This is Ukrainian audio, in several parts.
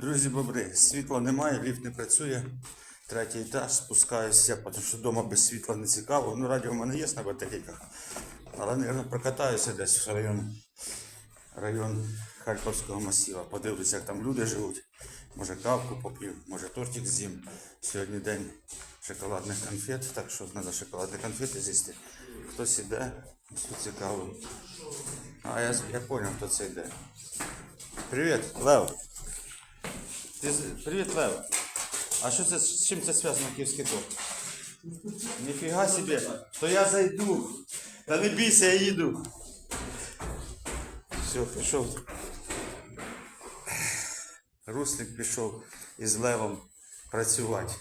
Друзі бобри, світла немає, ліфт не працює. Третій етаж, спускаюся, тому що вдома без світла не цікаво. Ну, радіо в мене є на батарейках. Але, мабуть, прокатаюся десь в район, район Харківського масіва. Подивлюся, як там люди живуть. Може кавку поп'ю, може тортик з'їм. Сьогодні день шоколадних конфет, так що треба шоколадні конфети з'їсти. Хтось іде, що цікаво. А, я зрозумів, хто це йде. Привіт, Лев. Ти, привіт, Лев. А що це, з чим це зв'язано київський торт? Ніфіга собі, то я зайду. Та не бійся, я їду. Все, пішов. Руслик пішов із Левом працювати.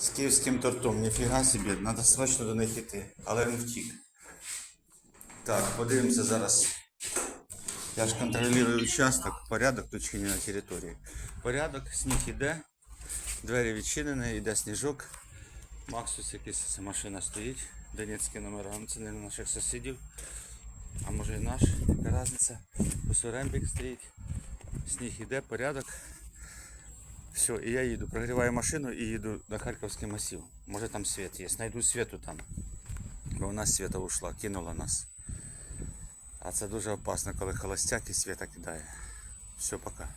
З київським тортом. Ніфіга собі, треба срочно до них йти. Але він втік. Так, подивимося зараз. Я ж контролюю участок, порядок тут чи не на території. Порядок, сніг іде, двері відчинені, йде сніжок. Максус якась ця машина стоїть, Донецькі номера, ну, це не наших сусідів. А може і наш, яка різниця. Ось Рембік стоїть, сніг іде, порядок. Все, і я їду, прогріваю машину і їду на Харківський масів. Може там світ є, знайду світу там. Бо у нас світа ушла, кинула нас. А це дуже опасно, коли холостяк і світа кидає. Все, пока.